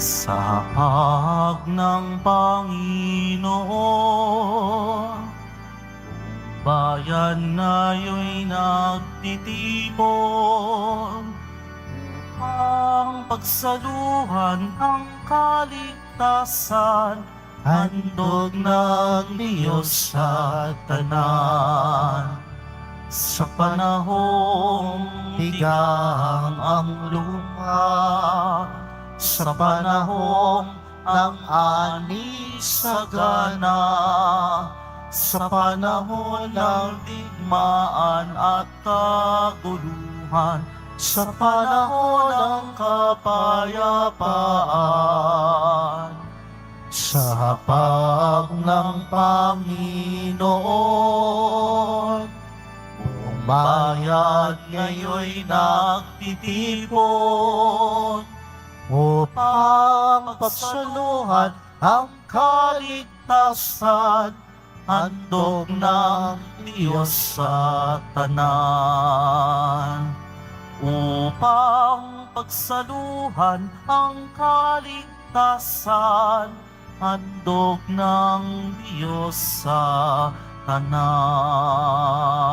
Hag ng Panginoon Bayan ngayon'y nagtitipon. Upang pagsaluhan ang kaligtasan Handog ng Diyos sa tanan. Sa panahong tigang ang lupa Sa panahong ng ani sa gana Sa panahon ng digmaan at kaguluhan Sa panahon ng kapayapaan sa hapag ng Panginoon, buong bayan ngayon'y nagtitipon upang pagsaluhan ang kaligtasan, handog ng Diyos sa tanan. Upang pagsaluhan ang kaligtasan, handog ng Diyos sa tanan.